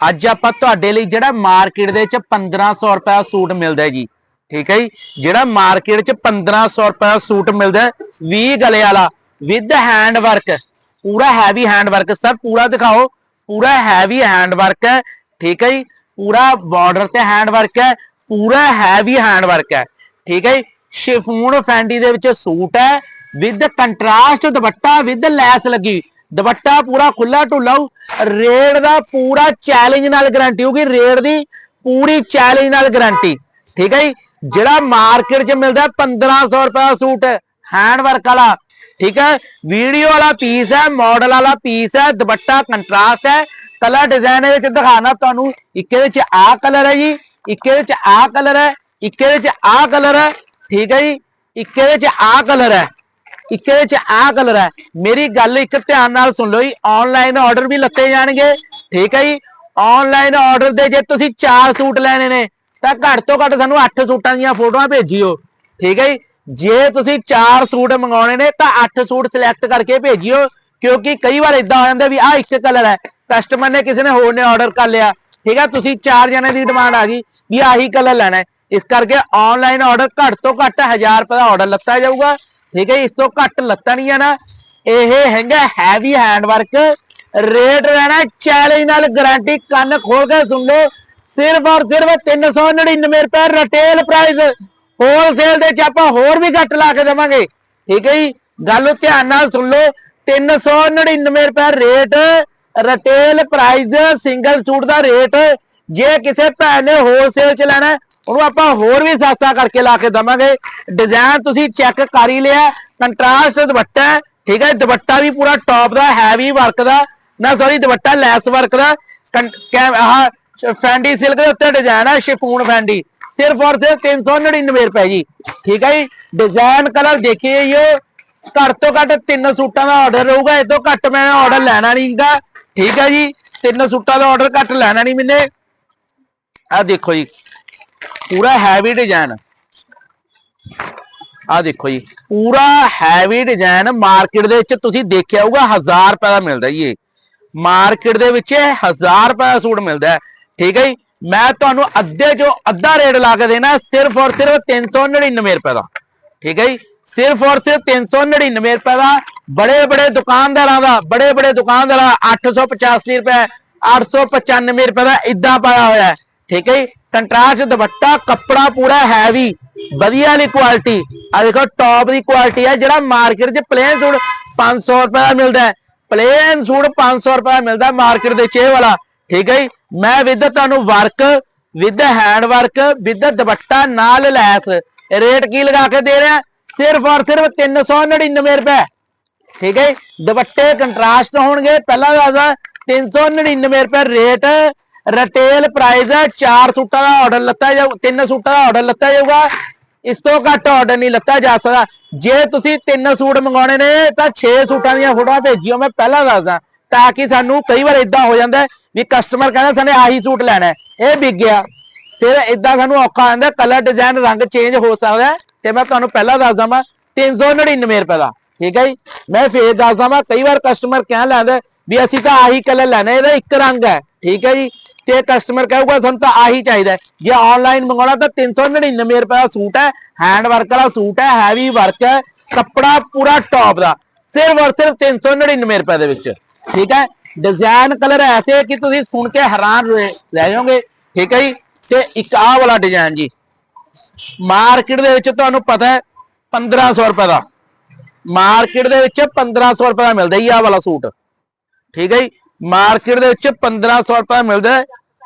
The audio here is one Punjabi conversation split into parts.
ਅੱਜ ਆਪਾਂ ਤੁਹਾਡੇ ਲਈ ਜਿਹੜਾ ਮਾਰਕੀਟ ਦੇ ਵਿੱਚ 1500 ਰੁਪਏ ਦਾ ਸੂਟ ਮਿਲਦਾ ਹੈ ਜੀ। ਠੀਕ ਹੈ ਜੀ? ਜਿਹੜਾ ਮਾਰਕੀਟ 'ਚ 1500 ਰੁਪਏ ਦਾ ਸੂਟ ਮਿਲਦਾ ਹੈ, 20 ਗਲੇ ਵਾਲਾ ਵਿਦ ਹੈਂਡ ਵਰਕ ਪੂਰਾ ਹੈਵੀ ਹੈਂਡ ਵਰਕ ਸਰ ਪੂਰਾ ਦਿਖਾਓ। ਪੂਰਾ ਹੈਵੀ ਹੈਂਡ ਵਰਕ ਹੈ ਠੀਕ ਹੈ ਜੀ? ਪੂਰਾ ਬਾਰਡਰ ਤੇ ਹੈਂਡ ਵਰਕ ਹੈ ਪੂਰਾ ਹੈਵੀ ਹੈਂਡ ਵਰਕ ਹੈ। ਠੀਕ ਹੈ ਜੀ? ਸ਼ਿਫੂਨ ਫੈਂਡੀ ਦੇ ਵਿੱਚ ਸੂਟ ਹੈ with contrast dupatta with lace ਲੱਗੀ। ਦੁਪੱਟਾ ਪੂਰਾ ਖੁੱਲਾ ਢੁੱਲਾ ਹੋਊ। ਰੇਟ ਦਾ ਪੂਰਾ ਚੈਲੰਜ ਨਾਲ ਗਾਰੰਟੀ ਹੋਊਗੀ ਰੇਟ ਦੀ ਪੂਰੀ ਚੈਲੰਜ ਨਾਲ ਗਾਰੰਟੀ ਠੀਕ ਹੈ ਜੀ? ਜਿਹੜਾ ਮਾਰਕੀਟ 'ਚ ਮਿਲਦਾ 1500 ਰੁਪਏ ਦਾ ਸੂਟ ਹੈਂਡ ਵਰਕ ਵਾਲਾ। ਠੀਕ ਹੈ? ਵੀਡੀਓ ਵਾਲਾ ਪੀਸ ਹੈ ਮਾਡਲ ਵਾਲਾ ਪੀਸ ਹੈ, ਦੁਪੱਟਾ ਕੰਟਰਾਸਟ ਹੈ। ਕਲਰ ਡਿਜ਼ਾਈਨ ਦੇ ਵਿੱਚ ਦਿਖਾਣਾ ਤੁਹਾਨੂੰ, ਇੱਕ ਇਹਦੇ ਵਿੱਚ ਆਹ ਕਲਰ ਹੈ ਜੀ, ਇੱਕ ਇਹਦੇ ਵਿੱਚ ਆਹ ਕਲਰ ਹੈ, ਇੱਕ ਇਹਦੇ ਵਿੱਚ ਆਹ ਕਲਰ ਹੈ। ਠੀਕ ਹੈ ਜੀ? ਇੱਕ ਇਹਦੇ ਵਿੱਚ ਆਹ ਕਲਰ ਹੈ। ਇੱਕ ਇਹਦੇ ਚ ਆਹ ਕਲਰ ਹੈ। ਮੇਰੀ ਗੱਲ ਇੱਕ ਧਿਆਨ ਨਾਲ ਸੁਣ ਲਓ ਜੀ ਆਨਲਾਈਨ ਆਰਡਰ ਵੀ ਲੱਤੇ ਜਾਣਗੇ। ਠੀਕ ਹੈ ਜੀ? ਆਨਲਾਈਨ ਆਰਡਰ ਦੇ ਜੇ ਤੁਸੀਂ 4 ਸੂਟ ਲੈਣੇ ਨੇ, ਤਾਂ ਘੱਟ ਤੋਂ ਘੱਟ ਸਾਨੂੰ 8 ਸੂਟਾਂ ਦੀਆਂ ਫੋਟੋਆਂ ਭੇਜਿਓ। ਠੀਕ ਹੈ ਜੀ? ਜੇ ਤੁਸੀਂ 4 ਸੂਟ ਮੰਗਾਉਣੇ ਨੇ, ਤਾਂ 8 ਸੂਟ ਸਿਲੈਕਟ ਕਰਕੇ ਭੇਜਿਓ, ਕਿਉਂਕਿ ਕਈ ਵਾਰ ਇਦਾਂ ਹੋ ਜਾਂਦਾ ਵੀ ਆਹ ਇੱਕ ਕਲਰ ਹੈ ਕਸਟਮਰ ਨੇ ਕਿਸੇ ਨੇ ਹੋਰ ਨੇ ਆਰਡਰ ਕਰ ਲਿਆ। ਠੀਕ ਹੈ? ਤੁਸੀਂ 4 ਜਣੇ ਦੀ ਡਿਮਾਂਡ ਆ ਗਈ ਵੀ ਆਹੀ ਕਲਰ ਲੈਣਾ ਹੈ। ਇਸ ਕਰਕੇ ਆਨਲਾਈਨ ਆਰਡਰ ਘੱਟ ਤੋਂ ਘੱਟ 1000 ਰੁਪਏ ਦਾ ਆਰਡਰ ਲੱਤਾ ਜਾਊਗਾ। ਠੀਕ ਹੈ ਇਸ ਤੋਂ ਘੱਟ ਲੱਤਾ ਨਹੀਂ ਨਾ, ਇਹ ਹੈਗਾ ਹੈਵੀ ਹੈਂਡਵਰਕ ਰੇਟ ਰਹਿਣਾ ਚੈਲੰਜ ਨਾਲ ਗਾਰੰਟੀ ਕੰਨ ਖੋਲ ਕੇ ਸੁਣ ਲਓ, ਸਿਰਫ ਔਰ ਸਿਰਫ 399 ਰੁਪਏ ਰਿਟੇਲ ਪ੍ਰਾਈਸ ਹੋਲਸੇਲ ਦੇ ਚ ਆਪਾਂ ਹੋਰ ਵੀ ਘੱਟ ਲਾ ਕੇ ਦੇਵਾਂਗੇ। ਠੀਕ ਹੈ ਜੀ, ਗੱਲ ਧਿਆਨ ਨਾਲ ਸੁਣ ਲਓ 399 ਰੁਪਏ rate retail price single suit ਦਾ ਰੇਟ ਜੇ ਕਿਸੇ ਭੈਣ ਨੇ ਹੋਲਸੇਲ ਚ ਲੈਣਾ ਉਹਨੂੰ ਆਪਾਂ ਹੋਰ ਵੀ ਸਸਤਾ ਕਰਕੇ ਲਾ ਕੇ ਦਵਾਂਗੇ। ਡਿਜ਼ਾਈਨ ਤੁਸੀਂ ਚੈੱਕ ਕਰ ਹੀ ਲਿਆ ਕੰਟਰਾਸਟ ਦੁਪੱਟਾ, ਠੀਕ ਹੈ, ਦੁਪੱਟਾ ਵੀ ਪੂਰਾ ਟੌਪ ਦਾ ਹੈਵੀ ਵਰਕ ਦਾ, ਨਾ ਸੌਰੀ ਦੁਪੱਟਾ ਲੈਸ ਵਰਕ ਦਾ ਆਹ ਫੈਂਡੀ ਸਿਲਕ ਦੇ ਉੱਤੇ ਡਿਜ਼ਾਈਨ ਹੈ ਸ਼ਿਫੂਨ ਫੈਂਡੀ ਸਿਰਫ ਔਰ ਸਿਰਫ 399 ਰੁਪਏ ਜੀ, ਠੀਕ ਹੈ ਜੀ। ਡਿਜ਼ਾਈਨ ਕਲਰ ਦੇਖੀਏ ਜੀ ਘੱਟ ਤੋਂ ਘੱਟ ਤਿੰਨ ਸੂਟਾਂ ਦਾ ਆਰਡਰ ਰਹੂਗਾ, ਇਹ ਤੋਂ ਘੱਟ ਮੈਂ ਆਰਡਰ ਲੈਣਾ ਨਹੀਂਗਾ ਠੀਕ ਹੈ ਜੀ। ਤਿੰਨ ਸੂਟਾਂ ਦਾ ਆਰਡਰ ਘੱਟ ਲੈਣਾ ਨਹੀਂ ਮੈਨੇ। ਆ ਦੇਖੋ ਜੀ ਪੂਰਾ ਹੈਵੀ ਡਿਜ਼ਾਈਨ ਆ ਦੇਖੋ ਜੀ, ਪੂਰਾ ਹੈਵੀ ਡਿਜ਼ਾਈਨ ਮਾਰਕੀਟ ਦੇ ਵਿੱਚ ਤੁਸੀਂ ਦੇਖਿਆ ਹੋਊਗਾ 1000 ਰੁਪਏ ਦਾ ਮਿਲਦਾ ਜੀ ਇਹ। ਮਾਰਕੀਟ ਦੇ ਵਿੱਚ 1000 ਰੁਪਏ ਦਾ ਸੂਟ ਮਿਲਦਾ ਠੀਕ ਹੈ ਜੀ, ਮੈਂ ਤੁਹਾਨੂੰ ਅੱਧੇ ਜੋ ਅੱਧਾ ਰੇਟ ਲਾ ਕੇ ਦੇਣਾ, ਸਿਰਫ ਔਰ ਸਿਰਫ 399 ਰੁਪਏ ਦਾ। ਠੀਕ ਹੈ ਜੀ, ਸਿਰਫ ਔਰ ਸਿਰਫ 399 ਰੁਪਏ ਦਾ, ਬੜੇ ਬੜੇ ਦੁਕਾਨਦਾਰਾਂ ਦਾ, ਬੜੇ ਬੜੇ ਦੁਕਾਨਦਾਰਾਂ 885 ਰੁਪਏ 895 ਰੁਪਏ ਦਾ ਇਦਾਂ ਪਾਇਆ ਹੋਇਆ ਹੈ। ਠੀਕ ਹੈ ਜੀ? ਕੰਟਰਾਸਟ ਦੁਪੱਟਾ, ਕੱਪੜਾ ਪੂਰਾ ਹੈਵੀ ਵਧੀਆ ਵਾਲੀ ਕੁਆਲਿਟੀ ਆ ਦੇਖੋ ਟੌਪ ਦੀ ਕੁਆਲਿਟੀ ਹੈ, ਜਿਹੜਾ ਮਾਰਕੀਟ 'ਚ ਪਲੇਨ ਸੂਟ 500 ਰੁਪਏ ਦਾ ਮਿਲਦਾ ਹੈ। ਪਲੇਨ ਸੂਟ 500 ਰੁਪਏ ਦਾ ਮਿਲਦਾ ਮਾਰਕੀਟ ਦੇ 'ਚ ਇਹ ਵਾਲਾ। ਠੀਕ ਹੈ ਮੈਂ ਵਿਦ ਤੁਹਾਨੂੰ work with hand work with dupatta, ਨਾਲ ਲੈਸ। ਰੇਟ ਕੀ ਲਗਾ ਕੇ ਦੇ ਰਿਹਾ? ਸਿਰਫ ਔਰ ਸਿਰਫ 399 ਰੁਪਏ। ਠੀਕ ਹੈ ਜੀ? ਦੁਪੱਟੇ ਕੰਟਰਾਸਟ ਹੋਣਗੇ। ਪਹਿਲਾਂ ਦੱਸਦਾ 399 ਰੁਪਏ ਰੇਟ ਰਿਟੇਲ ਪ੍ਰਾਈਸ ਹੈ, ਚਾਰ ਸੂਟਾਂ ਦਾ ਆਰਡਰ ਲੱਤਾ ਜਾਊ, ਤਿੰਨ ਸੂਟਾਂ ਦਾ ਆਰਡਰ ਲੱਤਾ ਜਾਊਗਾ। ਇਸ ਤੋਂ ਘੱਟ ਆਰਡਰ ਨਹੀਂ ਲੱਤਾ ਜਾ ਸਕਦਾ। ਜੇ ਤੁਸੀਂ ਤਿੰਨ ਸੂਟ ਮੰਗਾਉਣੇ ਨੇ, ਤਾਂ 6 ਸੂਟਾਂ ਦੀਆਂ ਫੋਟੋਆਂ ਭੇਜਿਓ, ਮੈਂ ਪਹਿਲਾਂ ਦੱਸਦਾ। ਤਾਂ ਕਿ ਸਾਨੂੰ ਕਈ ਵਾਰ ਇਦਾਂ ਹੋ ਜਾਂਦਾ ਵੀ ਕਸਟਮਰ ਕਹਿੰਦਾ, ਸਾਨੇ ਆਹੀ ਸੂਟ ਲੈਣਾ ਇਹ ਵਿਕ ਗਿਆ। ਫਿਰ ਇਦਾਂ ਸਾਨੂੰ ਔਖਾ ਹੋ ਕਲਰ ਡਿਜ਼ਾਈਨ ਰੰਗ ਚੇਂਜ ਹੋ ਸਕਦਾ ਤੇ ਮੈਂ ਤੁਹਾਨੂੰ ਪਹਿਲਾਂ ਦੱਸਦਾ ਮੈਂ 399 ਰੁਪਏ ਦਾ। ਠੀਕ ਹੈ ਜੀ? ਮੈਂ ਫੇਰ ਦੱਸਦਾ ਮੈਂ ਕਈ ਵਾਰ ਕਸਟਮਰ ਕਹਿ ਲੈਂਦਾ ਵੀ ਅਸੀਂ ਤਾਂ ਆਹੀ ਕਲਰ ਲੈਣਾ ਇਹਦਾ ਇੱਕ ਰੰਗ ਹੈ। ਠੀਕ ਹੈ ਜੀ? ਤੇ ਕਸਟਮਰ ਕਹੂਗਾ ਤੁਹਾਨੂੰ ਤਾਂ ਆਹੀ ਚਾਹੀਦਾ ਜੇ ਆਨਲਾਈਨ ਮੰਗਾਉਣਾ ਤਾਂ 399 ਰੁਪਏ ਦਾ ਸੂਟ ਹੈ ਹੈਂਡ ਵਰਕ ਵਾਲਾ ਸੂਟ ਹੈ ਹੈਵੀ ਵਰਕ ਹੈ, ਕੱਪੜਾ ਪੂਰਾ ਟੌਪ ਦਾ। ਸਿਰਫ ਔਰ ਸਿਰਫ 399 ਰੁਪਏ ਦੇ ਵਿੱਚ। ਠੀਕ ਹੈ? ਡਿਜ਼ਾਈਨ ਕਲਰ ਐਸੇ ਕਿ ਤੁਸੀਂ ਸੁਣ ਕੇ ਹੈਰਾਨ ਰਹਿ ਜਾਓਗੇ। ਠੀਕ ਹੈ ਜੀ? ਤੇ ਇੱਕ ਆਹ ਵਾਲਾ ਡਿਜ਼ਾਈਨ ਜੀ। ਮਾਰਕੀਟ ਦੇ ਵਿੱਚ ਤੁਹਾਨੂੰ ਪਤਾ ਹੈ 1500 ਰੁਪਏ ਦਾ। ਮਾਰਕੀਟ ਦੇ ਵਿੱਚ 1500 ਰੁਪਏ ਦਾ ਮਿਲਦਾ ਜੀ ਆਹ ਵਾਲਾ ਸੂਟ। ਠੀਕ ਹੈ ਜੀ? ਮਾਰਕੀਟ ਦੇ ਵਿੱਚ 1500 ਰੁਪਏ ਦਾ ਮਿਲਦਾ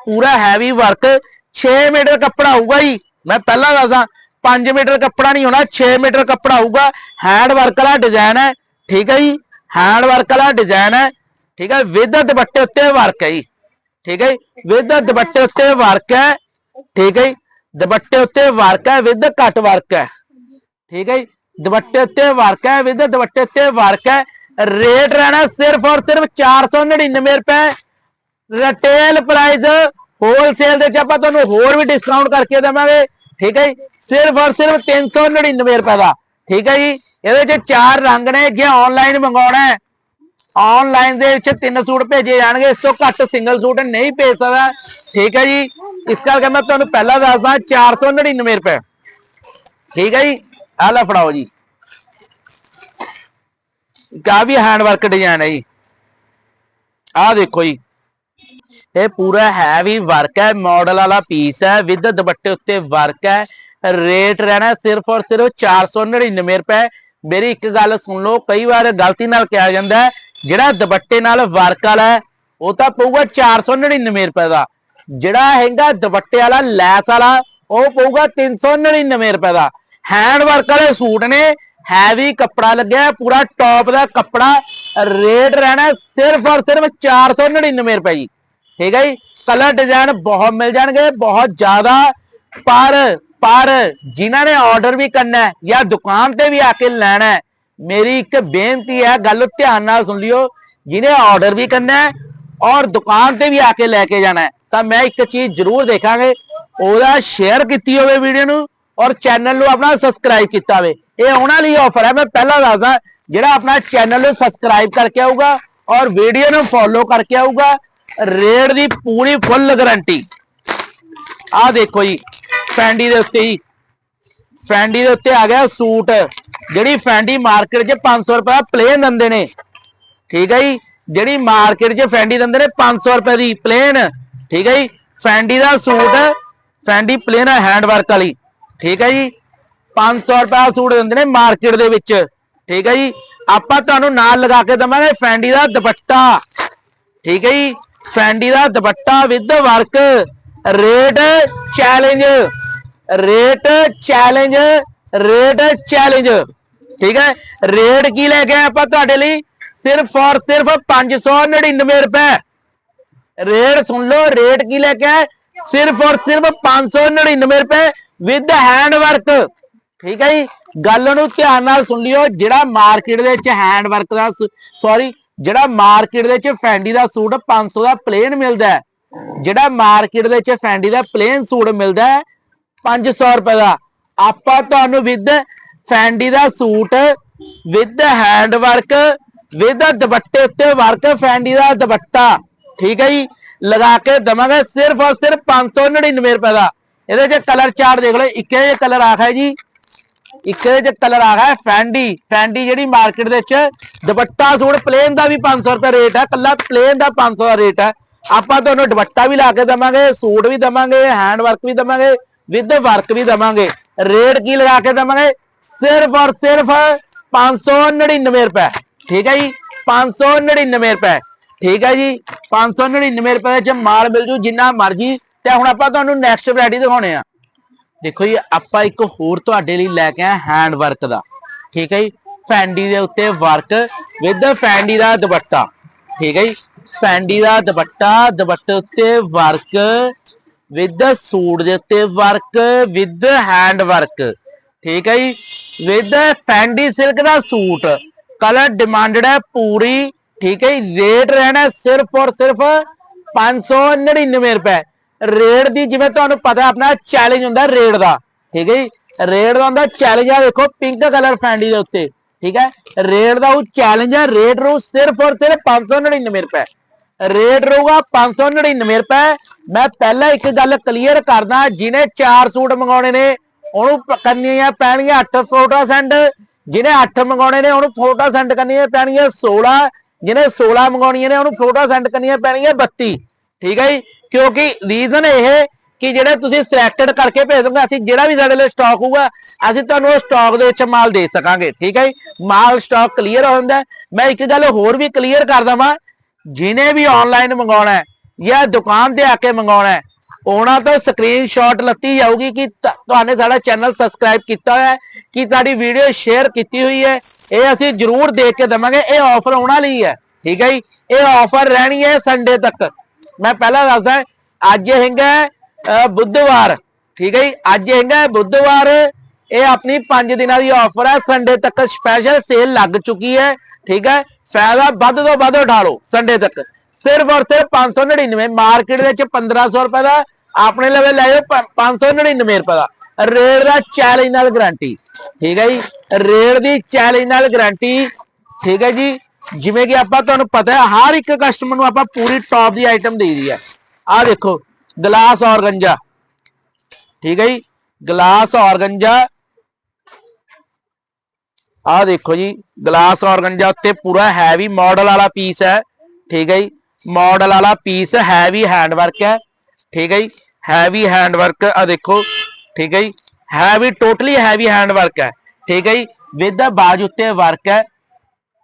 ਪੂਰਾ ਹੈਵੀ ਵਰਕ 6 ਮੀਟਰ ਕੱਪੜਾ ਹੋਊਗਾ ਜੀ। ਮੈਂ ਪਹਿਲਾਂ ਦੱਸਦਾ 5 ਮੀਟਰ ਕੱਪੜਾ ਨਹੀਂ ਹੋਣਾ 6 ਮੀਟਰ ਕੱਪੜਾ ਹੋਊਗਾ ਹੈਂਡ ਵਰਕ ਵਾਲਾ ਡਿਜ਼ਾਈਨ ਹੈ, ਠੀਕ ਹੈ ਜੀ? ਹੈਂਡ ਵਰਕ ਵਾਲਾ ਡਿਜ਼ਾਈਨ ਹੈ, ਠੀਕ ਹੈ? ਵਿਦ ਦੁਪੱਟੇ ਉੱਤੇ ਵਰਕ ਹੈ ਜੀ। ਠੀਕ ਹੈ ਜੀ? ਵਿਦ ਦੁਪੱਟੇ ਉੱਤੇ ਵਰਕ ਹੈ, ਠੀਕ ਹੈ ਜੀ? ਦੁਪੱਟੇ ਉੱਤੇ ਵਰਕ ਹੈ ਵਿਦ ਕੱਟ ਵਰਕ ਹੈ। ਠੀਕ ਹੈ ਜੀ? ਦੁਪੱਟੇ ਉੱਤੇ ਵਰਕ ਹੈ ਵਿਦ ਦੁਪੱਟੇ ਉੱਤੇ ਵਰਕ ਹੈ। ਰੇਟ ਰਹਿਣਾ ਸਿਰਫ ਔਰ ਸਿਰਫ 499 ਰੁਪਏ। ਰਿਟੇਲ ਪ੍ਰਾਈਸ ਹੋਲਸੇਲ ਦੇ ਚ ਆਪਾਂ ਤੁਹਾਨੂੰ ਹੋਰ ਵੀ ਡਿਸਕਾਊਂਟ ਕਰਕੇ ਦੇਵਾਂਗੇ, ਠੀਕ ਹੈ ਜੀ? ਸਿਰਫ ਔਰ ਸਿਰਫ 399 ਰੁਪਏ ਦਾ, ਠੀਕ ਹੈ ਜੀ? ਇਹਦੇ ਚ ਚਾਰ ਰੰਗ ਨੇ, ਜੇ ਆਨਲਾਈਨ ਮੰਗਾਉਣਾ ਹੈ ਆਨਲਾਈਨ ਦੇ ਵਿੱਚ ਤਿੰਨ ਸੂਟ ਭੇਜੇ ਜਾਣਗੇ, ਇਸ ਤੋਂ ਘੱਟ ਸਿੰਗਲ ਸੂਟ ਨਹੀਂ ਭੇਜ ਸਕਦਾ, ਠੀਕ ਹੈ ਜੀ? ਇਸ ਕਰਕੇ ਮੈਂ ਤੁਹਾਨੂੰ ਪਹਿਲਾਂ ਦੱਸਦਾ 499 ਰੁਪਏ, ਠੀਕ ਹੈ ਜੀ? ਆਹ ਲੈ ਫੜਾਓ ਜੀ। ਕਾ ਵੀ ਹੈਂਡ ਵਰਕ ਡਿਜ਼ਾਈਨ ਹੈ ਜੀ। ਆਹ ਦੇਖੋ ਜੀ। ਇਹ ਪੂਰਾ ਹੈਵੀ ਵਰਕ ਹੈ ਮਾਡਲ ਵਾਲਾ ਪੀਸ ਹੈ ਵਿਦ ਦੁਪੱਟੇ ਉੱਤੇ ਵਰਕ ਹੈ ਰੇਟ ਰਹਿਣਾ ਸਿਰਫ ਔਰ ਸਿਰਫ 499 ਰੁਪਏ। ਮੇਰੀ ਇੱਕ ਗੱਲ ਸੁਣ ਲਓ, ਕਈ ਵਾਰ ਗਲਤੀ ਨਾਲ ਕਿਹਾ ਜਾਂਦਾ ਜਿਹੜਾ ਦੁਪੱਟੇ ਨਾਲ ਵਰਕ ਵਾਲਾ ਉਹ ਤਾਂ ਪਊਗਾ 499 ਰੁਪਏ ਦਾ। ਜਿਹੜਾ ਹੈਗਾ ਦੁਪੱਟੇ ਵਾਲਾ, ਲੈਸ ਵਾਲਾ, ਉਹ ਪਊਗਾ 399 ਰੁਪਏ ਦਾ। ਹੈਂਡ ਵਰਕ ਵਾਲੇ ਸੂਟ ਨੇ ਹੈਵੀ ਕੱਪੜਾ ਲੱਗਿਆ, ਪੂਰਾ ਟੌਪ ਦਾ ਕੱਪੜਾ ਰੇਟ ਰਹਿਣਾ ਸਿਰਫ ਔਰ ਸਿਰਫ 499 ਰੁਪਏ ਜੀ। ਠੀਕ ਹੈ ਜੀ? ਕਲਰ ਡਿਜ਼ਾਈਨ ਬਹੁਤ ਮਿਲ ਜਾਣਗੇ, ਬਹੁਤ ਜ਼ਿਆਦਾ। ਪਰ ਪਰ ਜਿਨ੍ਹਾਂ ਨੇ ਆਰਡਰ ਵੀ ਕਰਨਾ ਹੈ ਜਾਂ ਦੁਕਾਨ ਤੇ ਵੀ ਆ ਕੇ ਲੈਣਾ ਹੈ, ਮੇਰੀ ਇੱਕ ਬੇਨਤੀ ਹੈ, ਗੱਲ ਧਿਆਨ ਨਾਲ ਸੁਣ ਲਿਓ, ਜਿਹਨੇ ਆਰਡਰ ਵੀ ਕਰਨਾ ਹੈ ਔਰ ਦੁਕਾਨ ਤੇ ਵੀ ਆ ਕੇ ਲੈ ਕੇ ਜਾਣਾ ਹੈ, ਤਾਂ ਮੈਂ ਇੱਕ ਚੀਜ਼ ਜ਼ਰੂਰ ਦੇਖਾਂਗੇ, ਉਹਦਾ ਸ਼ੇਅਰ ਕੀਤੀ ਹੋਵੇ ਵੀਡੀਓ ਨੂੰ ਔਰ ਚੈਨਲ ਨੂੰ ਆਪਣਾ ਸਬਸਕ੍ਰਾਈਬ ਕੀਤਾ ਹੋਵੇ। ਇਹ ਉਹਨਾਂ ਲਈ ਆਫਰ ਹੈ, ਮੈਂ ਪਹਿਲਾਂ ਦੱਸਦਾ, ਜਿਹੜਾ ਆਪਣਾ ਚੈਨਲ ਨੂੰ ਸਬਸਕ੍ਰਾਈਬ ਕਰਕੇ ਆਊਗਾ ਔਰ ਵੀਡੀਓ ਨੂੰ ਫੋਲੋ ਕਰਕੇ ਆਊਗਾ ਰੇਟ ਦੀ ਪੂਰੀ ਫੁੱਲ ਗਾਰੰਟੀ। ਆਹ ਦੇਖੋ ਜੀ, ਫੈਂਡੀ ਦੇ ਉੱਤੇ ਹੀ ਫੈਂਡੀ ਦੇ ਉੱਤੇ ਆ ਗਿਆ ਸੂਟ, ਜਿਹੜੀ ਫੈਂਡੀ ਮਾਰਕੀਟ 'ਚ 500 ਰੁਪਏ ਪਲੇਨ ਦਿੰਦੇ ਨੇ। ਠੀਕ ਹੈ ਜੀ, ਜਿਹੜੀ ਮਾਰਕੀਟ 'ਚ ਫੈਂਡੀ ਦਿੰਦੇ ਨੇ 500 ਰੁਪਏ ਦੀ ਪਲੇਨ ਠੀਕ ਹੈ ਜੀ, ਫੈਂਡੀ ਦਾ suit, Fendi plain hand work ਵਾਲੀ। ਠੀਕ ਹੈ ਜੀ 500 ਰੁਪਏ ਦਾ ਸੂਟ ਦਿੰਦੇ ਨੇ ਮਾਰਕੀਟ ਦੇ ਵਿੱਚ। ਠੀਕ ਹੈ ਜੀ, ਆਪਾਂ ਤੁਹਾਨੂੰ ਨਾਲ ਲਗਾ ਕੇ ਦਵਾਂਗੇ ਫੈਂਡੀ ਦਾ ਦੁਪੱਟਾ। ਠੀਕ ਹੈ ਜੀ Fendi the dupatta with work rate challenge rate challenge rate challenge ਠੀਕ ਹੈ? ਰੇਟ ਕੀ ਲੈ ਕੇ ਆਪਾਂ ਤੁਹਾਡੇ ਲਈ? ਸਿਰਫ ਔਰ ਸਿਰਫ 599 ਰੁਪਏ। ਰੇਟ ਸੁਣ ਲਓ ਰੇਟ ਕੀ ਲੈ ਕੇ ਆਏ? ਸਿਰਫ ਔਰ ਸਿਰਫ 599 ਰੁਪਏ ਵਿਦ ਹੈਂਡ ਵਰਕ ਠੀਕ ਹੈ ਜੀ? ਗੱਲ ਨੂੰ ਧਿਆਨ ਨਾਲ ਸੁਣ ਲਿਓ, ਜਿਹੜਾ ਮਾਰਕੀਟ ਦੇ ਵਿੱਚ ਹੈਂਡ ਵਰਕ ਦਾ ਸੌਰੀ ਜਿਹੜਾ ਮਾਰਕੀਟ ਦੇ ਵਿੱਚ ਫੈਂਡੀ ਦਾ ਸੂਟ 500 ਦਾ ਪਲੇਨ ਮਿਲਦਾ ਹੈ। ਜਿਹੜਾ ਮਾਰਕੀਟ ਦੇ ਵਿੱਚ ਫੈਂਡੀ ਦਾ ਪਲੇਨ ਸੂਟ ਮਿਲਦਾ ਹੈ 500 ਰੁਪਏ ਦਾ। ਆਪਾਂ ਤੁਹਾਨੂੰ with Fendi the suit with hand work with ਦੁਪੱਟੇ ਉੱਤੇ ਵਰਕ ਫੈਂਡੀ ਦਾ ਦੁਪੱਟਾ, ਠੀਕ ਹੈ ਜੀ? ਲਗਾ ਕੇ ਦਵਾਂਗੇ ਸਿਰਫ ਔਰ ਸਿਰਫ 599 ਰੁਪਏ ਦਾ। ਇਹਦੇ 'ਚ ਕਲਰ ਚਾਰ ਦੇਖ ਲਓ, ਇੱਕੇ ਜਿਹੇ ਕਲਰ ਆਖਾ ਜੀ ਇੱਕ ਇਹਦੇ 'ਚ ਕਲਰ ਆ ਗਿਆ ਫੈਂਡੀ ਫੈਂਡੀ ਜਿਹੜੀ ਮਾਰਕੀਟ ਦੇ ਵਿੱਚ ਦੁਪੱਟਾ ਸੂਟ ਪਲੇਨ ਦਾ ਵੀ 500 ਰੁਪਏ ਰੇਟ ਹੈ, ਕੱਲਾ ਪਲੇਨ ਦਾ 500 ਦਾ ਰੇਟ ਹੈ। ਆਪਾਂ ਤੁਹਾਨੂੰ ਦੁਪੱਟਾ ਵੀ ਲਾ ਕੇ ਦਵਾਂਗੇ, ਸੂਟ ਵੀ ਦਵਾਂਗੇ ਹੈਂਡ ਵਰਕ ਵੀ ਦਵਾਂਗੇ ਵਿਦ ਵਰਕ ਵੀ ਦਵਾਂਗੇ। ਰੇਟ ਕੀ ਲਗਾ ਕੇ ਦਵਾਂਗੇ? ਸਿਰਫ ਔਰ ਸਿਰਫ 599 ਰੁਪਏ। ਠੀਕ ਹੈ ਜੀ? 599 ਰੁਪਏ। ਠੀਕ ਹੈ ਜੀ? 599 ਰੁਪਏ ਚ ਮਾਲ ਮਿਲ ਜੂ ਜਿੰਨਾ ਮਰਜ਼ੀ। ਤੇ ਹੁਣ ਆਪਾਂ ਤੁਹਾਨੂੰ ਨੈਕਸਟ ਵੈਰਾਈਟੀ ਦਿਖਾਉਣੇ ਆ। ਦੇਖੋ ਜੀ, ਆਪਾਂ ਇੱਕ ਹੋਰ ਤੁਹਾਡੇ ਲਈ ਲੈ ਕੇ ਆਏ ਹੈਂਡ ਵਰਕ ਦਾ। ਠੀਕ ਹੈ ਜੀ? ਫੈਂਡੀ ਦੇ ਉੱਤੇ ਵਰਕ ਵਿਦ ਫੈਂਡੀ ਦਾ ਦੁਪੱਟਾ। ਠੀਕ ਹੈ ਜੀ? ਫੈਂਡੀ ਦਾ ਦੁਪੱਟਾ, ਦੁਪੱਟੇ ਉੱਤੇ ਵਰਕ ਵਿਦ ਸੂਟ ਦੇ ਉੱਤੇ ਵਰਕ ਵਿਦ ਹੈਂਡ ਵਰਕ ਠੀਕ ਹੈ ਜੀ? ਵਿਦ ਫੈਂਡੀ ਸਿਲਕ ਦਾ ਸੂਟ। ਕਲਰ ਡਿਮਾਂਡਡ ਹੈ ਪੂਰੀ। ਠੀਕ ਹੈ ਜੀ? ਰੇਟ ਰਹਿਣਾ ਸਿਰਫ ਔਰ ਸਿਰਫ 599 ਰੁਪਏ। ਰੇਟ ਦੀ ਜਿਵੇਂ ਤੁਹਾਨੂੰ ਪਤਾ ਆਪਣਾ ਚੈਲੰਜ ਹੁੰਦਾ ਰੇਟ ਦਾ, ਠੀਕ ਹੈ ਜੀ? ਰੇਟ ਦਾ ਹੁੰਦਾ ਚੈਲੰਜ ਆ ਦੇਖੋ ਪਿੰਕ ਕਲਰ ਫੈਂਡੀ ਦੇ ਉੱਤੇ, ਠੀਕ ਹੈ? ਰੇਟ ਦਾ ਉਹ ਚੈਲੰਜ ਹੈ ਰੇਟ ਰੂ ਸਿਰਫ ਔਰ ਸਿਰਫ 599 ਰੁਪਏ। ਰੇਟ ਰਹੂਗਾ 599 ਰੁਪਏ। ਮੈਂ ਪਹਿਲਾਂ ਇੱਕ ਗੱਲ ਕਲੀਅਰ ਕਰਦਾ, ਜਿਹਨੇ 4 ਸੂਟ ਮੰਗਾਉਣੇ ਨੇ, ਉਹਨੂੰ ਕਰਨੀਆਂ ਪੈਣਗੀਆਂ 8 ਫੋਟੋ ਸੈਂਡ। ਜਿਹਨੇ 8 ਮੰਗਾਉਣੇ ਨੇ, ਉਹਨੂੰ ਫੋਟੋ ਸੈਂਡ ਕਰਨੀਆਂ ਪੈਣਗੀਆਂ 16 ਜਿਹਨੇ 16 ਮੰਗਾਉਣੀਆਂ ਨੇ, ਉਹਨੂੰ ਫੋਟੋ ਸੈਂਡ ਕਰਨੀਆਂ ਪੈਣਗੀਆਂ 32 ਠੀਕ ਹੈ ਜੀ? ਕਿਉਂਕਿ ਰੀਜ਼ਨ ਇਹ ਕਿ ਜਿਹੜੇ ਤੁਸੀਂ ਸਿਲੈਕਟਡ ਕਰਕੇ ਭੇਜ ਦੋਗੇ ਅਸੀਂ ਜਿਹੜਾ ਵੀ ਸਾਡੇ ਲਈ ਸਟਾਕ ਹੋਊਗਾ, ਅਸੀਂ ਤੁਹਾਨੂੰ ਉਹ ਸਟਾਕ ਦੇ ਵਿੱਚ ਮਾਲ ਦੇ ਸਕਾਂਗੇ, ਠੀਕ ਹੈ ਜੀ? ਮਾਲ ਸਟਾਕ ਕਲੀਅਰ ਹੋ। ਜਾਂਦਾ ਮੈਂ ਇੱਕ ਗੱਲ ਹੋਰ ਵੀ ਕਲੀਅਰ ਕਰ ਦਵਾਂ ਜਿਨੇ ਵੀ ਆਨਲਾਈਨ ਮੰਗਾਉਣਾ ਹੈ ਜਾਂ ਦੁਕਾਨ ਤੇ ਆ ਕੇ ਮੰਗਾਉਣਾ ਹੈ, ਉਹਨਾਂ ਤੋਂ ਸਕਰੀਨਸ਼ਾਟ ਲੱਤੀ ਜਾਊਗੀ ਕਿ ਤ- ਤੁਹਾਨੇ ਸਾਡਾ ਚੈਨਲ ਸਬਸਕ੍ਰਾਈਬ ਕੀਤਾ ਹੋਇਆ ਹੈ, ਕਿ ਤੁਹਾਡੀ ਵੀਡੀਓ ਸ਼ੇਅਰ ਕੀਤੀ ਹੋਈ ਹੈ। ਇਹ ਅਸੀਂ ਜਰੂਰ ਦੇਖ ਕੇ ਦਵਾਂਗੇ, ਇਹ ਆਫਰ ਉਹਨਾਂ ਲਈ ਹੈ, ਠੀਕ ਹੈ ਜੀ? ਇਹ ਆਫਰ ਰਹਿਣੀ ਹੈ ਸੰਡੇ ਤੱਕ। ਮੈਂ ਪਹਿਲਾਂ ਦੱਸਦਾ, ਅੱਜ ਹੈਗਾ ਬੁੱਧਵਾਰ, ਠੀਕ ਹੈ ਜੀ? ਅੱਜ ਹੈਗਾ ਬੁੱਧਵਾਰ, ਇਹ ਆਪਣੀ 5 ਦਿਨਾਂ ਦੀ ਆਫਰ ਹੈ। ਸੰਡੇ ਤੱਕ ਸਪੈਸ਼ਲ ਸੇਲ ਲੱਗ ਚੁੱਕੀ ਹੈ, ਠੀਕ ਹੈ? ਫਾਇਦਾ ਵੱਧ ਤੋਂ ਵੱਧ ਉਠਾ ਲਓ ਸੰਡੇ ਤੱਕ। ਸਿਰਫ ਔਰ ਸਿਰਫ 599 ਮਾਰਕੀਟ ਦੇ ਵਿੱਚ 1500 ਰੁਪਏ ਦਾ ਆਪਣੇ ਲਵੇ ਲੈ ਜਾਓ, ਪ- 599 ਰੁਪਏ ਦਾ। ਰੇਟ ਦਾ ਚੈਲੰਜ ਨਾਲ ਗਾਰੰਟੀ ਠੀਕ ਹੈ ਜੀ? ਰੇਟ ਦੀ ਚੈਲੰਜ ਨਾਲ ਗਾਰੰਟੀ ਠੀਕ ਹੈ ਜੀ? ਜਿਵੇਂ ਕਿ ਆਪਾਂ ਤੁਹਾਨੂੰ ਪਤਾ ਹੈ, ਹਰ ਇੱਕ ਕਸਟਮਰ ਨੂੰ ਆਪਾਂ ਪੂਰੀ ਟੌਪ ਦੀ ਆਈਟਮ ਦੇ ਦੀ ਹੈ ਆਹ ਦੇਖੋ ਗਲਾਸ ਔਰਗੰਜਾ। ਠੀਕ ਹੈ ਜੀ? Glass organza. ਆਹ ਦੇਖੋ ਜੀ ਗਲਾਸ ਔਰਗੰਜਾ ਉੱਤੇ ਪੂਰਾ ਹੈਵੀ ਮਾਡਲ ਵਾਲਾ ਪੀਸ ਹੈ। ਠੀਕ ਹੈ ਜੀ? ਮਾਡਲ ਵਾਲਾ ਪੀਸ ਹੈਵੀ ਹੈਂਡ ਵਰਕ ਹੈ। ਠੀਕ ਹੈ ਜੀ? ਹੈਵੀ ਹੈਂਡ ਵਰਕ ਆ ਦੇਖੋ। ਠੀਕ ਹੈ ਜੀ? Heavy totally heavy hand work ਹੈ। ਠੀਕ ਹੈ ਜੀ? ਵਿਦ ਬਾਜ ਉੱਤੇ ਵਰਕ ਹੈ।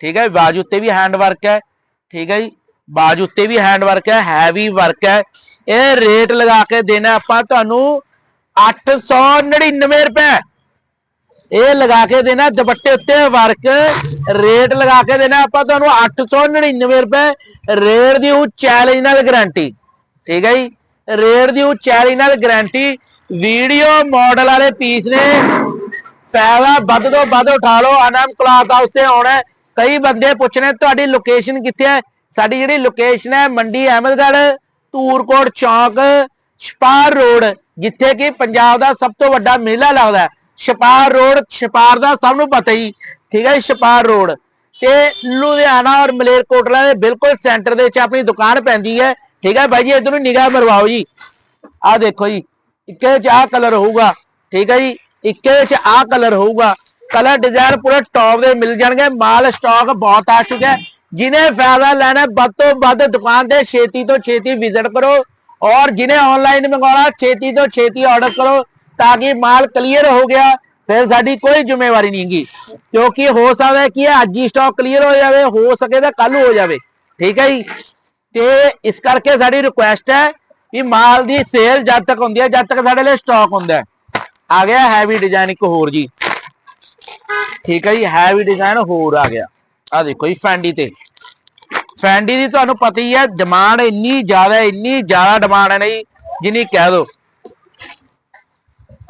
ਠੀਕ ਹੈ ਬਾਜ ਉੱਤੇ ਵੀ ਹੈਂਡ ਵਰਕ ਹੈ, ਠੀਕ ਹੈ ਜੀ, ਬਾਜ ਉੱਤੇ ਵੀ ਹੈਂਡ ਵਰਕ ਹੈ ਹੈਵੀ ਵਰਕ ਹੈ। ਇਹ ਰੇਟ ਲਗਾ ਕੇ ਦੇਣਾ ਆਪਾਂ ਤੁਹਾਨੂੰ 899 ਰੁਪਏ। ਇਹ ਲਗਾ ਕੇ ਦੇਣਾ, ਦੁਪੱਟੇ ਉੱਤੇ ਵਰਕ ਰੇਟ ਲਗਾ ਕੇ ਦੇਣਾ ਆਪਾਂ ਤੁਹਾਨੂੰ 899 ਰੁਪਏ। ਰੇਟ ਦੀ ਉਹ ਚੈਲੰਜ ਨਾਲ ਗਾਰੰਟੀ ਠੀਕ ਹੈ ਜੀ ਰੇਟ ਦੀ ਉਹ ਚੈਲੰਜ ਨਾਲ ਗਾਰੰਟੀ ਵੀਡੀਓ ਮਾਡਲ ਵਾਲੇ ਪੀਸ ਨੇ। ਫਾਇਦਾ ਵੱਧ ਤੋਂ ਵੱਧ ਉਠਾ ਲਓ ਆਨੰਦ ਕਲਾਸ ਹਾਊਸ ਤੇ ਆਉਣਾ ਕਈ ਬੰਦੇ ਪੁੱਛਣੇ ਤੁਹਾਡੀ ਲੋਕੇਸ਼ਨ ਕਿੱਥੇ ਹੈ ਸਾਡੀ ਜਿਹੜੀ ਲੋਕੇਸ਼ਨ ਹੈ ਮੰਡੀ ਅਹਿਮਦਗੜ੍ਹ ਧੂਰਕੋਟ ਚੌਕ ਛਪਾਰ ਰੋਡ ਜਿੱਥੇ ਕਿ ਪੰਜਾਬ ਦਾ ਸਭ ਤੋਂ ਵੱਡਾ ਮੇਲਾ ਲੱਗਦਾ ਛਪਾਰ ਰੋਡ ਛਪਾਰ ਦਾ ਸਭ ਨੂੰ ਪਤਾ ਹੀ ਠੀਕ ਹੈ ਜੀ, ਛਪਾਰ ਰੋਡ। ਤੇ ਲੁਧਿਆਣਾ ਔਰ ਮਲੇਰਕੋਟਲਾ ਦੇ ਬਿਲਕੁਲ ਸੈਂਟਰ ਦੇ ਵਿੱਚ ਆਪਣੀ ਦੁਕਾਨ ਪੈਂਦੀ ਹੈ ਠੀਕ ਹੈ ਬਾਈ ਜੀ ਇਧਰ ਨੂੰ ਨਿਗਾਹ ਮਰਵਾਓ ਜੀ। ਆਹ ਦੇਖੋ ਜੀ ਇੱਕੇ ਚ ਆਹ ਕਲਰ ਹੋਊਗਾ ਠੀਕ ਹੈ ਜੀ ਇੱਕੇ ਚ ਆਹ ਕਲਰ ਹੋਊਗਾ। ਕਲਰ ਡਿਜ਼ਾਈਨ ਪੂਰੇ ਟੌਪ ਦੇ ਮਿਲ ਜਾਣਗੇ। ਮਾਲ ਸਟਾਕ ਬਹੁਤ ਆ ਚੁੱਕਿਆ ਹੈ। ਜਿਨੇ ਫਾਇਦਾ ਲੈਣਾ, ਵੱਧ ਤੋਂ ਵੱਧ ਦੁਕਾਨ ਤੇ ਛੇਤੀ ਤੋਂ ਛੇਤੀ ਵਿਜ਼ਿਟ ਕਰੋ ਔਰ ਜਿਨੇ ਆਨਲਾਈਨ ਮੰਗਵਾਉਣਾ, ਛੇਤੀ ਤੋਂ ਛੇਤੀ ਆਰਡਰ ਕਰੋ ਤਾਂ ਕਿ ਮਾਲ ਕਲੀਅਰ ਹੋ ਗਿਆ। ਫਿਰ ਸਾਡੀ ਕੋਈ ਜ਼ਿੰਮੇਵਾਰੀ ਨਹੀਂ ਹੈਗੀ। ਕਿਉਂਕਿ ਹੋ ਸਕਦਾ ਹੈ ਕਿ ਅੱਜ ਹੀ ਸਟਾਕ ਕਲੀਅਰ ਹੋ ਜਾਵੇ, ਹੋ ਸਕੇ ਤਾਂ ਕੱਲ ਹੋ ਜਾਵੇ। ਠੀਕ ਹੈ ਜੀ? ਤੇ ਇਸ ਕਰਕੇ ਸਾਡੀ ਰਿਕੁਐਸਟ ਹੈ ਵੀ ਮਾਲ ਦੀ ਸੇਲ ਜਦ ਤੱਕ ਹੁੰਦੀ ਹੈ, ਜਦ ਤੱਕ ਸਾਡੇ ਲਈ ਸਟਾਕ ਹੁੰਦਾ ਹੈ। ਆ ਗਿਆ ਹੈਵੀ ਡਿਜ਼ਾਈਨ ਇੱਕ ਹੋਰ ਜੀ। ਠੀਕ ਹੈ ਜੀ ਹੈਵੀ ਡਿਜ਼ਾਈਨ ਹੋਰ ਆ ਗਿਆ। ਆ ਦੇਖੋ ਜੀ ਫੈਂਡੀ ਤੇ। ਫੈਂਡੀ ਦੀ ਤੁਹਾਨੂੰ ਪਤਾ ਹੀ ਹੈ ਡਿਮਾਂਡ ਇੰਨੀ ਜ਼ਿਆਦਾ ਇੰਨੀ ਜ਼ਿਆਦਾ ਡਿਮਾਂਡ ਹੈ ਨਾ ਜੀ, ਜਿੰਨੀ ਕਹਿ ਦੋ।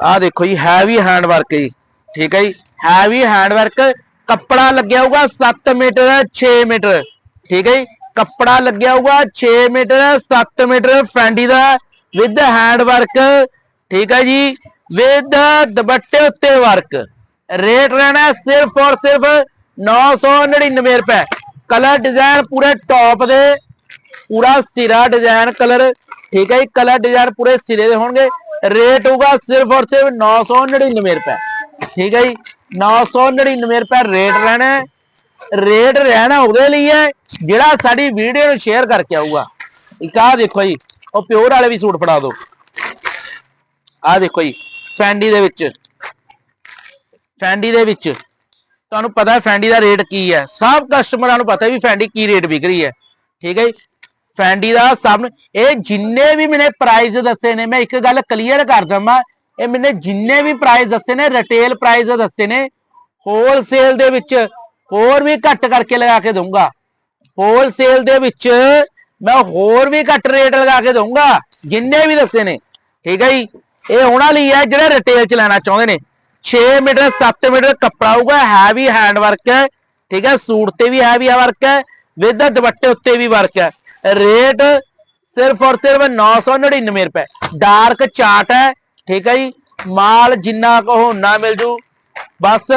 ਆ ਦੇਖੋ ਜੀ ਹੈਵੀ ਹੈਂਡ ਵਰਕ ਜੀ, ਠੀਕ ਹੈ ਜੀ। ਹੈਵੀ ਹੈਂਡ ਵਰਕ ਕੱਪੜਾ ਲੱਗਿਆ ਹੋਊਗਾ 7 ਮੀਟਰ 6 ਮੀਟਰ, ਠੀਕ ਹੈ ਜੀ। ਕੱਪੜਾ ਲੱਗਿਆ ਹੋਊਗਾ 6 ਮੀਟਰ 7 ਮੀਟਰ ਫੈਂਡੀ ਦਾ ਵਿਦ ਹੈਂਡ ਵਰਕ ਠੀਕ ਹੈ ਜੀ। ਵਿਦ ਦੁਪੱਟੇ ਉੱਤੇ ਵਰਕ ਰੇਟ ਰਹਿਣਾ ਸਿਰਫ ਔਰ ਸਿਰਫ 999 ਰੁਪਏ। ਕਲਰ ਡਿਜ਼ਾਈਨ ਪੂਰੇ ਟੌਪ ਦੇ, ਪੂਰਾ ਸਿਰਾ ਡਿਜ਼ਾਈਨ ਕਲਰ। ਠੀਕ ਹੈ ਜੀ, ਕਲਰ ਡਿਜ਼ਾਈਨ ਪੂਰੇ ਸਿਰੇ ਦੇ ਹੋਣਗੇ। ਰੇਟ ਹੋਊਗਾ ਸਿਰਫ ਔਰ ਸਿਰਫ 999 ਰੁਪਏ। ਠੀਕ ਹੈ ਜੀ 999 ਰੁਪਏ ਰੇਟ ਰਹਿਣਾ ਰੇਟ ਰਹਿਣਾ ਉਹਦੇ ਲਈ ਹੈ, ਜਿਹੜਾ ਸਾਡੀ ਵੀਡੀਓ ਨੂੰ ਸ਼ੇਅਰ ਕਰਕੇ ਆਊਗਾ। ਇੱਕ ਆਹ ਦੇਖੋ ਜੀ, ਉਹ ਪਿਓਰ ਵਾਲੇ ਵੀ ਸੂਟ ਫੜਾ ਦਿਓ। ਆਹ ਦੇਖੋ ਜੀ ਫੈਂਡੀ ਦੇ ਵਿੱਚ। ਫੈਂਡੀ ਦੇ ਵਿੱਚ। ਤੁਹਾਨੂੰ ਪਤਾ ਹੈ ਫੈਂਡੀ ਦਾ ਰੇਟ ਕੀ ਹੈ। ਸਭ ਕਸਟਮਰਾਂ ਨੂੰ ਪਤਾ ਵੀ ਫੈਂਡੀ ਕੀ ਰੇਟ ਵਿਕ ਰਹੀ ਹੈ। ਠੀਕ ਹੈ ਜੀ? ਫੈਂਡੀ ਦਾ ਸਭ ਨੂੰ ਇਹ ਜਿੰਨੇ ਵੀ ਮੈਨੇ ਪ੍ਰਾਈਸ ਦੱਸੇ ਨੇ, ਮੈਂ ਇੱਕ ਗੱਲ ਕਲੀਅਰ ਕਰ ਦਵਾਂ। ਇਹ ਮੈਨੇ ਜਿੰਨੇ ਵੀ ਪ੍ਰਾਈਸ ਦੱਸੇ ਨੇ ਰਿਟੇਲ ਪ੍ਰਾਈਸ ਦੱਸੇ ਨੇ ਹੋਲਸੇਲ ਦੇ ਵਿੱਚ ਹੋਰ ਵੀ ਘੱਟ ਕਰਕੇ ਲਗਾ ਕੇ ਦਊਂਗਾ। ਹੋਲਸੇਲ ਦੇ ਵਿੱਚ ਮੈਂ ਹੋਰ ਵੀ ਘੱਟ ਰੇਟ ਲਗਾ ਕੇ ਦਊਂਗਾ, ਜਿੰਨੇ ਵੀ ਦੱਸੇ ਨੇ। ਠੀਕ ਹੈ ਜੀ? ਇਹ ਉਹਨਾਂ ਲਈ ਹੈ ਜਿਹੜੇ ਰਿਟੇਲ ਚ ਲੈਣਾ ਚਾਹੁੰਦੇ ਨੇ। 6 ਮੀਟਰ 7 ਮੀਟਰ ਕੱਪੜਾ ਹੋਊਗਾ ਹੈਵੀ ਹੈਂਡ ਵਰਕ ਹੈ, ਠੀਕ ਹੈ, ਸੂਟ ਤੇ ਵੀ ਹੈਵੀ ਵਰਕ ਹੈ ਵਿਦ ਦੁਪੱਟੇ ਉੱਤੇ ਵੀ ਵਰਕ ਹੈ। ਰੇਟ ਸਿਰਫ ਔਰ ਸਿਰਫ 999 ਰੁਪਏ। ਡਾਰਕ ਚਾਰਟ ਹੈ, ਠੀਕ ਹੈ ਜੀ, ਮਾਲ ਜਿੰਨਾ ਕੋ ਨਾ ਮਿਲ ਜੂ, ਬਸ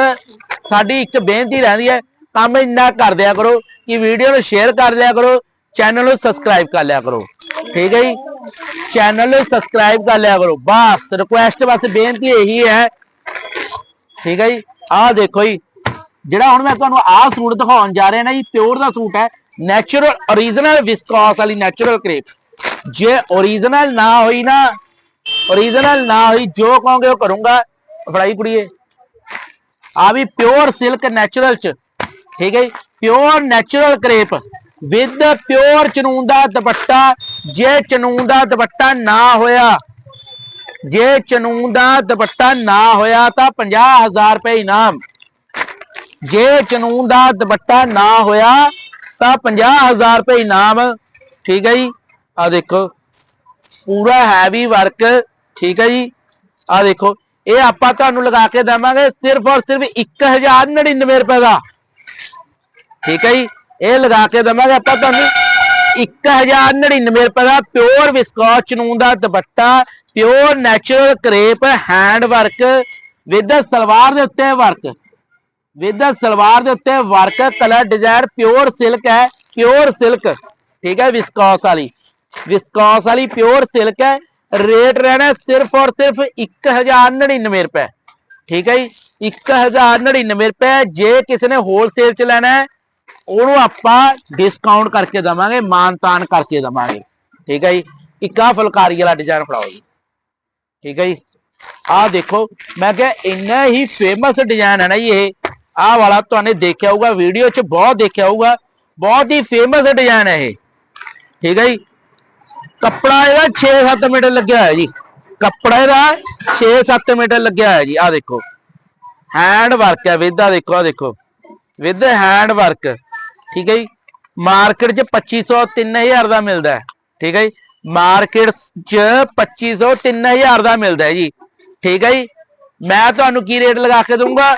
ਸਾਡੀ ਇੱਕ ਬੇਨਤੀ ਰਹਿੰਦੀ ਹੈ, ਕੰਮ ਇੰਨਾ ਕਰ ਦਿਆ ਕਰੋ ਕਿ ਵੀਡੀਓ ਨੂੰ ਸ਼ੇਅਰ ਕਰ ਲਿਆ ਕਰੋ ਚੈਨਲ ਨੂੰ ਸਬਸਕ੍ਰਾਈਬ ਕਰ ਲਿਆ ਕਰੋ। ਠੀਕ ਹੈ ਜੀ ਚੈਨਲ ਨੂੰ ਸਬਸਕ੍ਰਾਈਬ ਕਰ ਲਿਆ ਕਰੋ। ਬਸ ਰਿਕੁਐਸਟ ਬਸ ਬੇਨਤੀ ਇਹੀ ਹੈ ਠੀਕ ਹੈ ਜੀ? ਆਹ ਦੇਖੋ ਜੀ। ਜਿਹੜਾ ਹੁਣ ਮੈਂ ਤੁਹਾਨੂੰ ਆਹ ਸੂਟ ਦਿਖਾਉਣ ਜਾ ਰਿਹਾ ਨਾ ਜੀ ਪਿਓਰ ਦਾ ਸੂਟ ਹੈ। ਨੈਚੁਰਲ origignal ਵਿਸਕੋਸ ਵਾਲੀ ਨੈਚੁਰਲ ਕ੍ਰੇਪ ਜੇ origignal ਨਾ ਹੋਈ ਨਾ origignal ਨਾ ਹੋਈ, ਜੋ ਕਹੋਗੇ ਉਹ ਕਰੂੰਗਾ। ਫੜਾਈ ਕੁੜੀਏ। ਆ ਵੀ ਪਿਓਰ ਸਿਲਕ ਨੈਚੁਰਲ ਚ। ਠੀਕ ਹੈ ਜੀ? Pure natural crepe with pure chinon ਦਾ ਦੁਪੱਟਾ। ਜੇ ਚਨੂਨ ਦਾ ਦੁਪੱਟਾ ਨਾ ਹੋਇਆ ਜੇ ਚਨੂਨ ਦਾ ਦੁਪੱਟਾ ਨਾ ਹੋਇਆ ਤਾਂ 50000 ਰੁਪਏ ਇਨਾਮ। ਜੇ ਚਨੂਨ ਦਾ ਦੁਪੱਟਾ ਨਾ ਹੋਇਆ ਤਾਂ 50000 ਰੁਪਏ ਇਨਾਮ। ਠੀਕ ਹੈ ਜੀ? ਆ ਦੇਖੋ। ਪੂਰਾ ਹੈਵੀ ਵਰਕ ਠੀਕ ਹੈ ਜੀ? ਆ ਦੇਖੋ। ਇਹ ਆਪਾਂ ਤੁਹਾਨੂੰ ਲਗਾ ਕੇ ਦੇਵਾਂਗੇ ਸਿਰਫ ਔਰ ਸਿਰਫ 1099 ਰੁਪਏ ਦਾ। ਠੀਕ ਹੈ ਜੀ? ਇਹ ਲਗਾ ਕੇ ਦੇਵਾਂਗੇ ਆਪਾਂ ਤੁਹਾਨੂੰ 1099 ਰੁਪਏ ਦਾ pure viscose chinon the dupatta pure natural crepe hand work with salwar ਦੇ ਉੱਤੇ ਵਰਕ ਵਿਦ ਸਲਵਾਰ ਦੇ ਉੱਤੇ work colour design pure silk ਹੈ ਪਿਓਰ ਸਿਲਕ ਠੀਕ ਹੈ ਵਿਸਕੋਸ ਵਾਲੀ ਵਿਸਕੌਸ ਵਾਲੀ ਪਿਓਰ ਸਿਲਕ ਹੈ ਰੇਟ ਰਹਿਣਾ ਸਿਰਫ ਔਰ ਸਿਰਫ 1099 ਰੁਪਏ ਠੀਕ ਹੈ ਜੀ 1099 ਰੁਪਏ ਜੇ ਕਿਸੇ ਨੇ ਹੋਲਸੇਲ ਚ ਲੈਣਾ ਹੈ ਉਹਨੂੰ ਆਪਾਂ ਡਿਸਕਾਊਂਟ ਕਰਕੇ ਦਵਾਂਗੇ ਮਾਨਤਾਨ ਕਰਕੇ ਦਵਾਂਗੇ ਠੀਕ ਹੈ ਜੀ ਇੱਕਾ ਫੁਲਕਾਰੀ ਵਾਲਾ ਡਿਜ਼ਾਈਨ ਫੜਾਓ ਜੀ ਠੀਕ ਹੈ ਜੀ। ਆਹ ਦੇਖੋ, ਮੈਂ ਕਿਹਾ ਇੰਨਾ ਹੀ ਫੇਮਸ ਡਿਜ਼ਾਈਨ ਹੈ ਨਾ ਜੀ ਇਹ। ਆਹ ਵਾਲਾ ਤੁਹਾਨੂੰ ਦੇਖਿਆ ਹੋਊਗਾ ਵੀਡੀਓ 'ਚ ਬਹੁਤ ਦੇਖਿਆ ਹੋਊਗਾ। ਬਹੁਤ ਹੀ ਫੇਮਸ ਡਿਜ਼ਾਈਨ ਹੈ ਇਹ। ਠੀਕ ਹੈ ਜੀ। ਕੱਪੜਾ ਇਹਦਾ 6-7 ਮੀਟਰ ਲੱਗਿਆ ਹੋਇਆ ਜੀ। ਕੱਪੜਾ ਇਹਦਾ 6-7 ਮੀਟਰ ਲੱਗਿਆ ਹੋਇਆ ਜੀ। ਆਹ ਦੇਖੋ। ਹੈਂਡ ਵਰਕ ਹੈ ਵਿਦ ਆ ਦੇਖੋ ਆ ਦੇਖੋ। ਵਿਦ ਹੈਂਡ ਵਰਕ ਠੀਕ ਹੈ ਜੀ। ਮਾਰਕੀਟ 'ਚ 2500 3000 ਦਾ ਮਿਲਦਾ ਠੀਕ ਹੈ ਜੀ। ਮਾਰਕੀਟ 'ਚ 2500 3000 ਦਾ ਮਿਲਦਾ ਹੈ ਜੀ। ਠੀਕ ਹੈ ਜੀ? ਮੈਂ ਤੁਹਾਨੂੰ ਕੀ ਰੇਟ ਲਗਾ ਕੇ ਦਊਂਗਾ?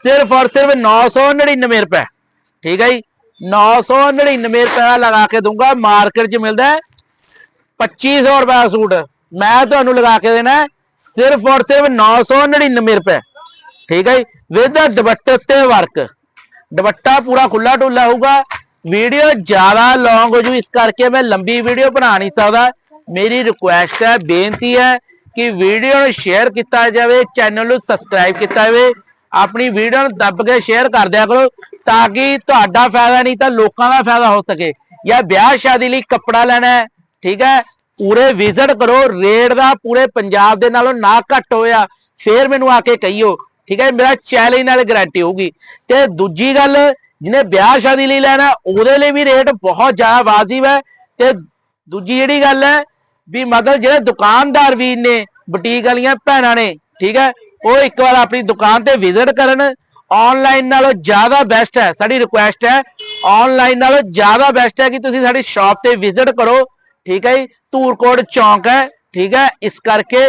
ਸਿਰਫ ਔਰ ਸਿਰਫ 999 ਰੁਪਏ। ਠੀਕ ਹੈ ਜੀ? 999 ਰੁਪਏ ਲਗਾ ਕੇ ਦਊਂਗਾ। ਮਾਰਕੀਟ 'ਚ ਮਿਲਦਾ ਹੈ 2500 ਰੁਪਏ ਦਾ ਸੂਟ। ਮੈਂ ਤੁਹਾਨੂੰ ਲਗਾ ਕੇ ਦੇਣਾ ਸਿਰਫ ਔਰ ਸਿਰਫ 999 ਰੁਪਏ। ਠੀਕ ਹੈ ਜੀ? ਵਿਦ ਦੁਪੱਟੇ ਤੇ ਵਰਕ ਦੁਪੱਟਾ ਪੂਰਾ ਖੁੱਲਾ ਡੁੱਲਾ ਹੋਊਗਾ। ਵੀਡੀਓ ਜ਼ਿਆਦਾ ਲੌਂਗ ਹੋ ਜੂ, ਇਸ ਕਰਕੇ ਮੈਂ ਲੰਬੀ ਵੀਡੀਓ ਬਣਾ ਨਹੀਂ ਸਕਦਾ। ਮੇਰੀ ਰਿਕੁਐਸਟ ਹੈ, ਬੇਨਤੀ ਹੈ ਕਿ ਵੀਡੀਓ ਨੂੰ ਸ਼ੇਅਰ ਕੀਤਾ ਜਾਵੇ ਚੈਨਲ ਨੂੰ ਸਬਸਕ੍ਰਾਈਬ ਕੀਤਾ ਜਾਵੇ। ਆਪਣੀ ਵੀਡੀਓ ਨੂੰ ਦੱਬ ਕੇ ਸ਼ੇਅਰ ਕਰ ਦਿਆ ਕਰੋ, ਤਾਂ ਕਿ ਤੁਹਾਡਾ ਫਾਇਦਾ ਨਹੀਂ ਤਾਂ ਲੋਕਾਂ ਦਾ ਫਾਇਦਾ ਹੋ ਸਕੇ। ਜਾਂ ਵਿਆਹ ਸ਼ਾਦੀ ਲਈ ਕੱਪੜਾ ਲੈਣਾ ਹੈ, ਠੀਕ ਹੈ? ਪੂਰੇ ਵਿਜ਼ਿਟ ਕਰੋ ਰੇਟ ਦਾ ਪੂਰੇ ਪੰਜਾਬ ਦੇ ਨਾਲੋਂ ਨਾ ਘੱਟ ਹੋਇਆ, ਫੇਰ ਮੈਨੂੰ ਆ ਕੇ ਕਹੀਓ, ਠੀਕ ਹੈ? ਮੇਰਾ ਚੈਲੰਜ ਨਾਲ ਗਾਰੰਟੀ ਹੋਊਗੀ। ਤੇ ਦੂਜੀ ਗੱਲ ਜਿਹਨੇ ਵਿਆਹ ਸ਼ਾਦੀ ਲਈ ਲੈਣਾ, ਉਹਦੇ ਲਈ ਵੀ ਰੇਟ ਬਹੁਤ ਜ਼ਿਆਦਾ ਵਾਜਿਬ ਹੈ। ਤੇ ਦੂਜੀ ਜਿਹੜੀ ਗੱਲ ਹੈ ਵੀ ਮਤਲਬ ਜਿਹੜੇ ਦੁਕਾਨਦਾਰ ਵੀ ਨੇ, ਬੁਟੀਕ ਵਾਲੀਆਂ ਭੈਣਾਂ ਨੇ, ਠੀਕ ਹੈ, ਉਹ ਇੱਕ ਵਾਰ ਆਪਣੀ ਦੁਕਾਨ ਤੇ ਵਿਜ਼ਿਟ ਕਰਨ ਆਨਲਾਈਨ ਨਾਲੋਂ ਜ਼ਿਆਦਾ ਬੈਸਟ ਹੈ। ਸਾਡੀ ਰਿਕੁਐਸਟ ਹੈ ਆਨਲਾਈਨ ਨਾਲੋਂ ਜ਼ਿਆਦਾ ਬੈਸਟ ਹੈ ਕਿ ਤੁਸੀਂ ਸਾਡੀ ਸ਼ਾਪ ਤੇ ਵਿਜ਼ਿਟ ਕਰੋ, ਠੀਕ ਹੈ ਜੀ ਧੂਰਕੋਟ ਚੌਂਕ ਹੈ, ਠੀਕ ਹੈ, ਇਸ ਕਰਕੇ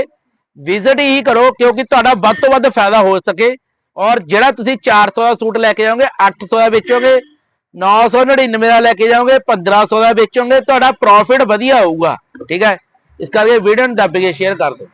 ਵਿਜ਼ਿਟ ਹੀ ਕਰੋ ਕਿਉਂਕਿ ਤੁਹਾਡਾ ਵੱਧ ਤੋਂ ਵੱਧ ਫਾਇਦਾ ਹੋ ਸਕੇ। ਔਰ ਜਿਹੜਾ ਤੁਸੀਂ 400 ਦਾ ਸੂਟ ਲੈ ਕੇ ਜਾਓਗੇ 800 ਦਾ ਵੇਚੋਗੇ 999 ਦਾ ਲੈ ਕੇ ਜਾਓਗੇ 1500 ਦਾ ਵੇਚੋਗੇ ਤੁਹਾਡਾ ਪ੍ਰੋਫਿਟ ਵਧੀਆ ਹੋਊਗਾ, ਠੀਕ ਹੈ? ਇਸ ਕਰਕੇ ਵੀਡੀਓ ਨੂੰ ਦੱਬ ਕੇ ਸ਼ੇਅਰ ਕਰ ਦਿਓ।